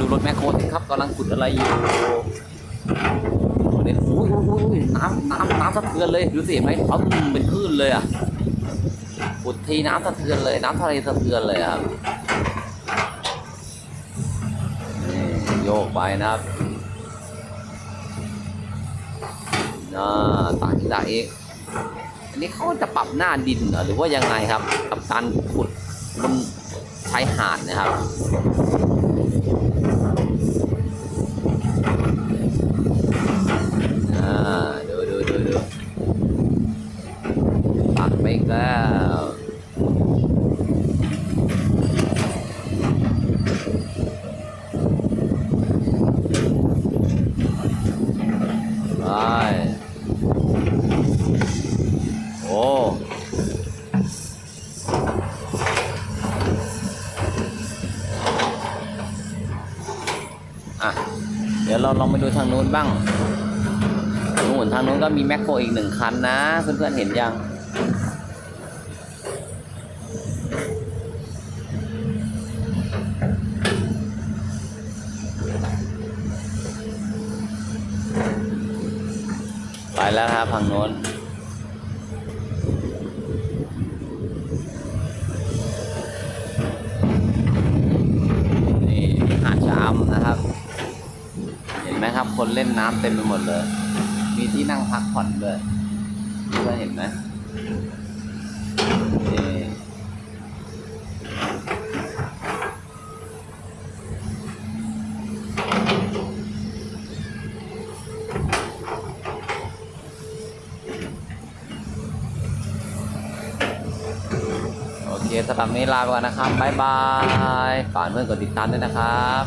ดูรถแมคโครสิครับกำลังขุดอะไรอยู่เนี่ยโอ้ยโอ้ยน้ำน้ำน้ำสะเทือนเลยดูสิเห็นไหมเอาเป็นคลื่นเลยอะขุดทีน้ำสะเทือนเลยน้ำทะเลสะเทือนเลยครับนี่โยกไปนะครับน่าต่างที่ตาเอกอันนี้เขาจะปรับหน้าดินเหรอหรือว่ายังไงครับ กับการขุดบนชายหาดนะครับ อีกแล้วไปโอ้อะเดี๋ยวเราลองไปดูทางนู้นบ้างนู่นทางนู้นก็มีแมคโครอีกหนึ่งคันนะ เพื่อนๆเห็นยัง แล้วครับทางโน้นนี่หาดชะอำนะครับ เห็นไหมครับ คนเล่นน้ำเต็มไปหมดเลย มีที่นั่งพักผ่อนด้วยเพื่อนเห็นไหมนี่ โอเคสำหรับนี้ลาไปก่อนนะครับบ๊ายบาย ฝากเพื่อนกดติดตามด้วยนะครับ